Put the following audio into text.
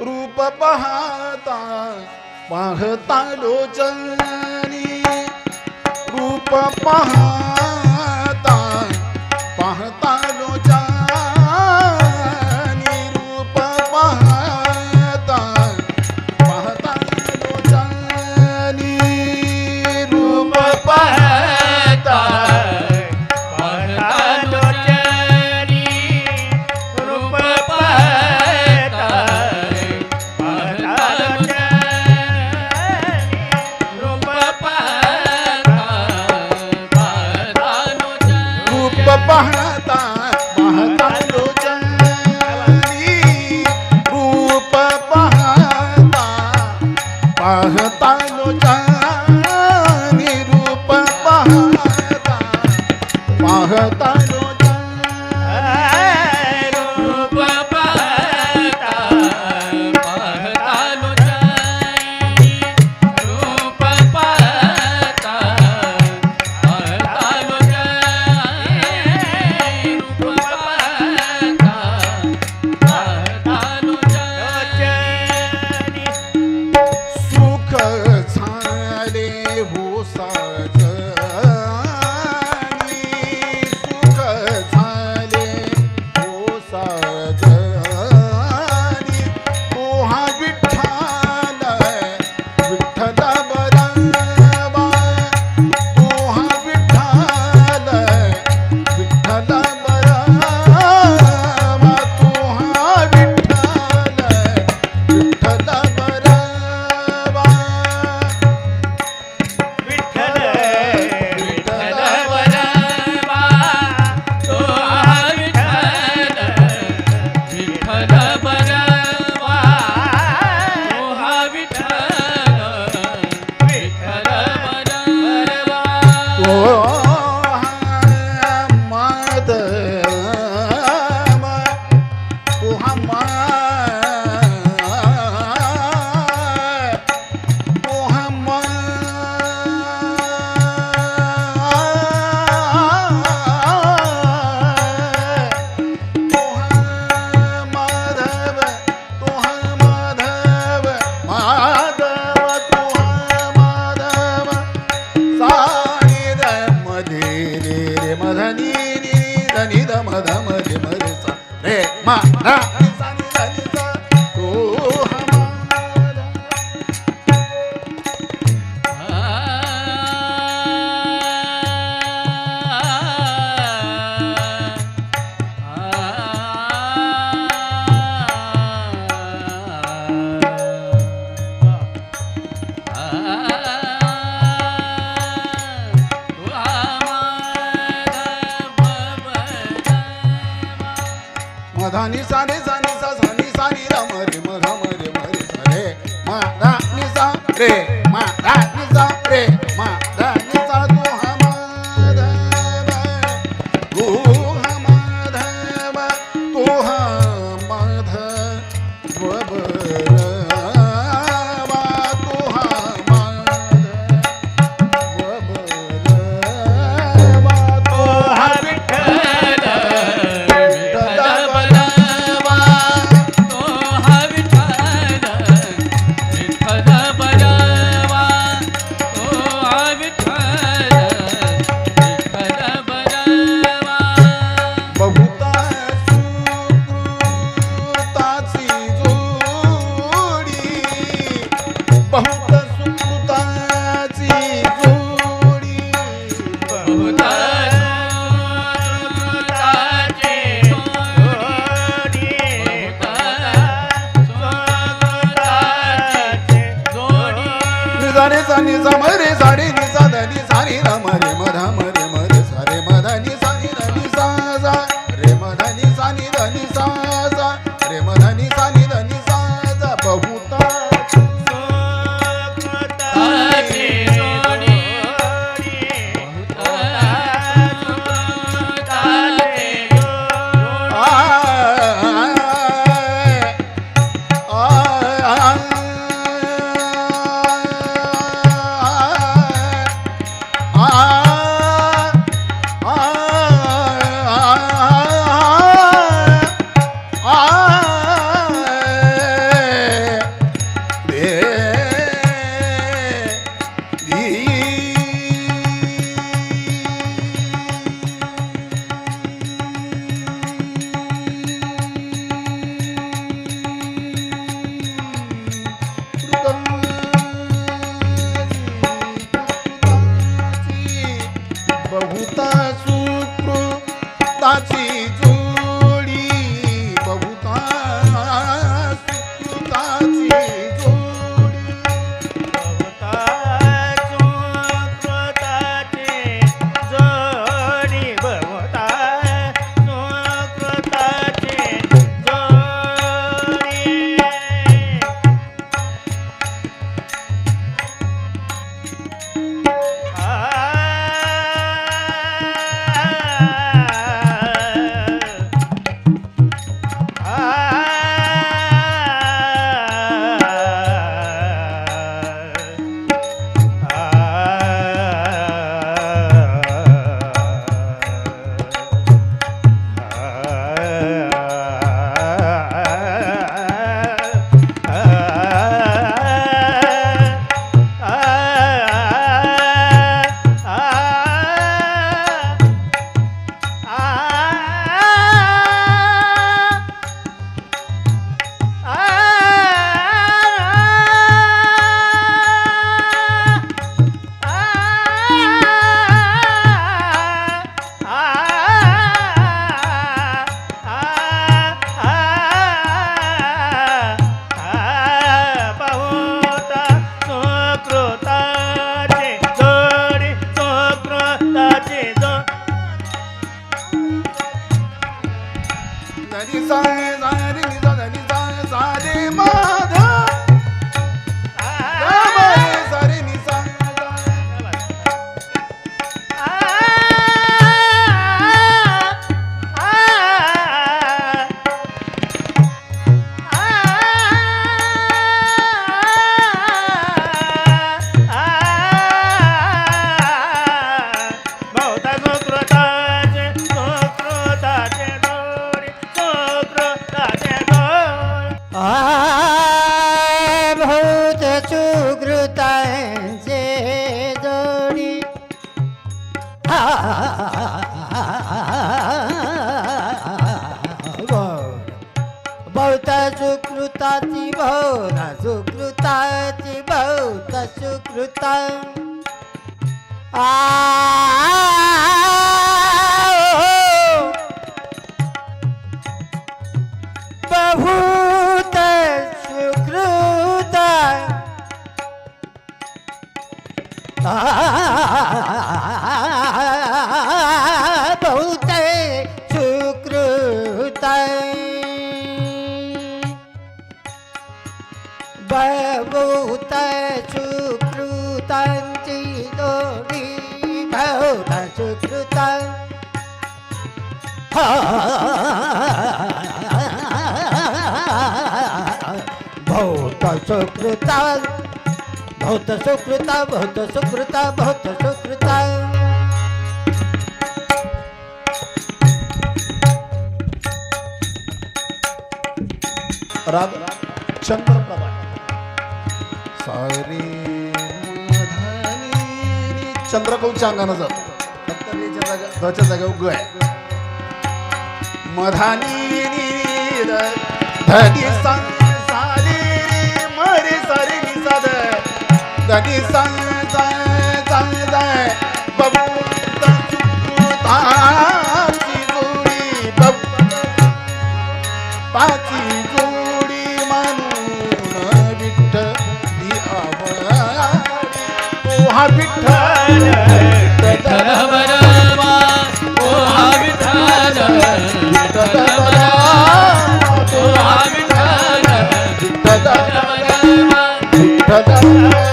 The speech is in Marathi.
रूप पाहता पाहता लोचनी. रूप पहा 个蛋。ஓ Ah. रे मा रा नि सा रे मा দাসী ధరి సాని సాని ధరి సాని సాని बहुता सुकृता भौत सुकृता भौत सुकृता भौत सुकृता भौत सुकृता. राग चंद्रप्रभा सारे मधानी चंद्रकौच्या अंगानं जातो? फक्त रेच्या जागा धच्या जागेवर ग आहे मधानी धनी संसारी सारे सरी मरे सारे निसाद धनी संग जाय जाय जोडी बबू पाची जोडी म्हणून हा विठ्ठल. Thank you.